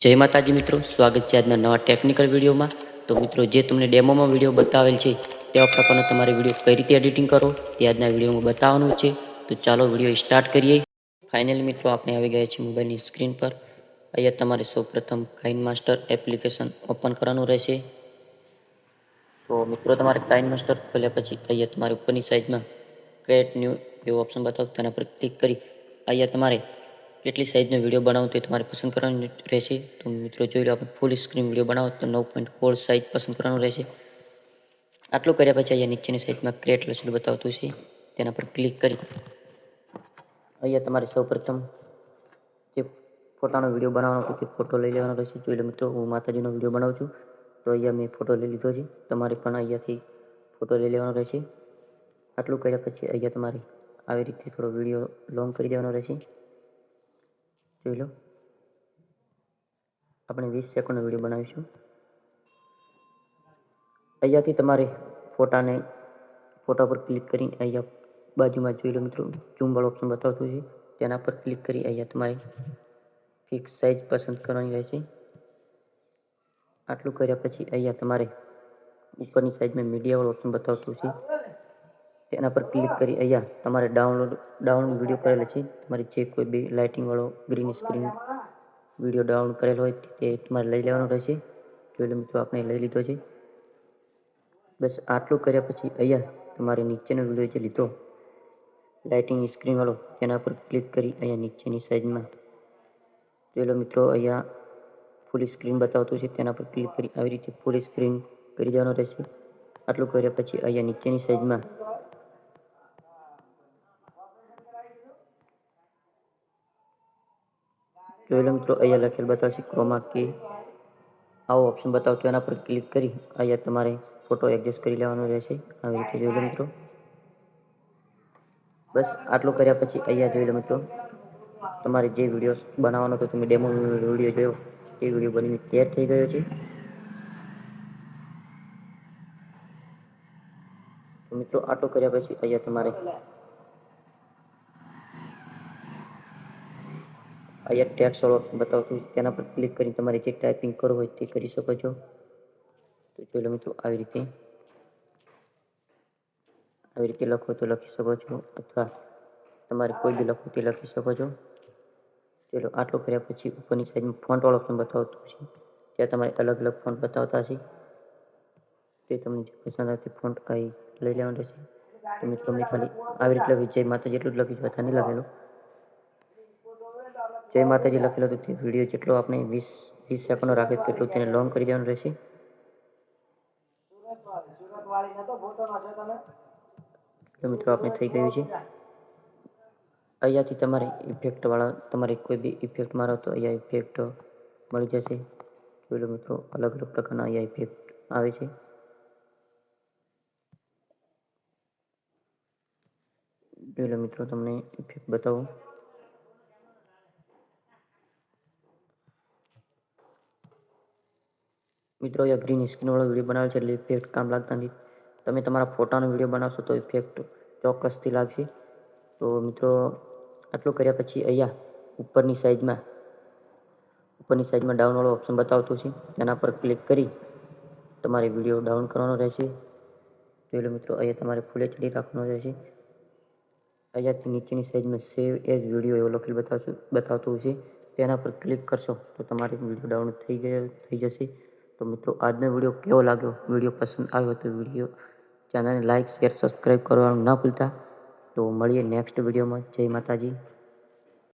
જય માતાજી મિત્રો, સ્વાગત છે આજના નવા ટેકનિકલ વિડીયોમાં. તો મિત્રો, જે તમને ડેમોમાં વીડિયો બતાવેલ છે, તેવા પ્રકારનો તમારે વીડિયો કઈ રીતે એડિટિંગ કરો તે આજના વિડીયોમાં બતાવવાનું છે. તો ચાલો વીડિયો સ્ટાર્ટ કરીએ. ફાઇનલી મિત્રો, આપણે આવી ગયા છીએ મોબાઈલની સ્ક્રીન પર. અહીંયા તમારે સૌપ્રથમ કાઇન માસ્ટર એપ્લિકેશન ઓપન કરવાનું રહેશે. તો મિત્રો, તમારે કાઇન માસ્ટર ખોલ્યા પછી અહીંયા તમારે ઉપરની સાઈડમાં ક્રિએટ ન્યૂ એવો ઓપ્શન બતાવો. તેના પર ક્લિક કરી અહીંયા તમારે કેટલી સાઈઝનો વીડિયો બનાવો તે તમારે પસંદ કરવાનું રહેશે. તો મિત્રો જોઈ લો, આપણે ફૂલ સ્ક્રીન વીડિયો બનાવો તો નવ પોઈન્ટ ફોર સાઈઝ પસંદ કરવાનું રહેશે. આટલું કર્યા પછી અહીંયા નીચેની સાઈડમાં ક્રિએટ લખેલું બતાવતું છે. તેના પર ક્લિક કરી અહીંયા તમારે સૌપ્રથમ જે ફોટાનો વીડિયો બનાવવાનો હતો તે ફોટો લઈ લેવાનો રહેશે. જોઈ લો મિત્રો, હું માતાજીનો વીડિયો બનાવું છું. તો અહીંયા મેં ફોટો લઈ લીધો છે. તમારે પણ અહીંયાથી ફોટો લઈ લેવાનો રહેશે. આટલું કર્યા પછી અહીંયા તમારે આવી રીતે થોડો વીડિયો લોંગ કરી દેવાનો રહેશે. જોઈ લો. આપણે વીસ સેકન્ડનો વીડિયો બનાવીશું. અહીંયાથી તમારે ફોટાને, ફોટા પર ક્લિક કરી અહીંયા બાજુમાં જોઈ લો મિત્રો ઝૂમવાળો ઓપ્શન બતાવતું છે. તેના પર ક્લિક કરી અહીંયા તમારે ફિક્સ સાઇઝ પસંદ કરવાની રહેશે. આટલું કર્યા પછી અહીંયા તમારે ઉપરની સાઈડમાં મીડિયાવાળો ઓપ્શન બતાવતું છે. તેના પર ક્લિક કરી અહીંયા તમારે ડાઉનલોડ ડાઉનલોડ વીડિયો કરેલો છે. તમારે જે કોઈ બી લાઇટિંગવાળો ગ્રીન સ્ક્રીન વીડિયો ડાઉનલોડ કરેલો હોય તે તમારે લઈ લેવાનો રહેશે. જોઈ લો મિત્રો, આપણે લઈ લીધો છે. બસ આટલું કર્યા પછી અહીંયા તમારે નીચેનો વીડિયો જે લીધો લાઇટિંગ સ્ક્રીનવાળો તેના પર ક્લિક કરી અહીંયા નીચેની સાઈઝમાં જોઈ લો મિત્રો, અહીંયા ફૂલ સ્ક્રીન બતાવતું છે, તેના પર ક્લિક કરી આવી રીતે ફૂલ સ્ક્રીન કરી દેવાનો રહેશે. આટલું કર્યા પછી અહીંયા નીચેની સાઈડમાં જોઈ લો મિત્રો, અહીંયા લખેલ બતાવશે ક્રોમા કે આવો ઓપ્શન બતાવતો એના પર ક્લિક કરી અહીંયા તમારે ફોટો એડજસ્ટ કરી લેવાનો રહેશે. આવી રીતે જોઈ લો મિત્રો. બસ આટલું કર્યા પછી અહીંયા જોઈ લો મિત્રો, તમારે જે વીડિયો બનાવવાનો હતો તમે ડેમો વીડિયો જોયો, એ વીડિયો બનીને તૈયાર થઈ ગયો છે. મિત્રો, આટલું કર્યા પછી અહીંયા તમારે અહીંયા ટેક્સ વાળો બતાવતું છે તેના પર ક્લિક કરી તમારે જે ટાઈપિંગ કરવું હોય તે કરી શકો છો. તો ચલો મિત્રો, આવી રીતે આવી રીતે લખો તો લખી શકો છો અથવા તમારે કોઈ બી લખવું તે લખી શકો છો. ચલો આટલું કર્યા પછી ઉપરની સાઈડમાં ફોન્ટવાળો ઓપ્શન બતાવતું છે ત્યાં તમારે અલગ અલગ ફોન્ટ બતાવતા છે તે તમને જે પસંદ આવે ફોન્ટ અહીં લઈ લેવાનું રહેશે. તો મિત્રો, મેં ખાલી આવી રીતે લખ્યું. જય માતા જેટલું જ લખ્યું છે. નહીં લખેલું જય માતાજી લખેલું હતું તે વીડિયો જેટલો આપણે વીસ વીસ સેકન્ડનો રાખે તેટલું તેને લોંગ કરી દેવાનું રહેશે. મિત્રો, આપણે થઈ ગયું છે. અહીંયાથી તમારે ઇફેક્ટવાળા તમારે કોઈ બી ઇફેક્ટ મારો તો અહીંયા ઇફેક્ટ મળી જશે. જોઈ મિત્રો, અલગ અલગ પ્રકારના અહીંયા ઇફેક્ટ આવે છે. જોઈ મિત્રો, તમને ઇફેક્ટ બતાવું. મિત્રો, એ ગ્રીન સ્ક્રીનવાળો વીડિયો બનાવે છે એટલે ઇફેક્ટ કામ લાગતા નથી. તમે તમારા ફોટાનો વીડિયો બનાવશો તો ઇફેક્ટ ચોક્કસથી લાગશે. તો મિત્રો, આટલું કર્યા પછી અહીંયા ઉપરની સાઈઝમાં ઉપરની સાઈડમાં ડાઉનવાળો ઓપ્શન બતાવતું છે. તેના પર ક્લિક કરી તમારે વીડિયો ડાઉન કરવાનો રહેશે. જોઈ લો મિત્રો, અહીંયા તમારે ફૂલ એચડી રાખવાનો રહેશે. અહીંયાથી નીચેની સાઈડમાં સેવ એઝ વીડિયો એવો લખેલ બતાવશું, બતાવતું છે તેના પર ક્લિક કરશો તો તમારી વીડિયો ડાઉનલોડ થઈ ગયો, થઈ જશે. તો મિત્રો, આજનો વીડિયો કેવો લાગ્યો? વીડિયો પસંદ આવ્યો તો વીડિયો ચેનલને લાઇક શેર, સબસ્ક્રાઈબ કરવાનું ના ભૂલતા. તો મળીએ નેક્સ્ટ વિડીયોમાં. જય માતાજી.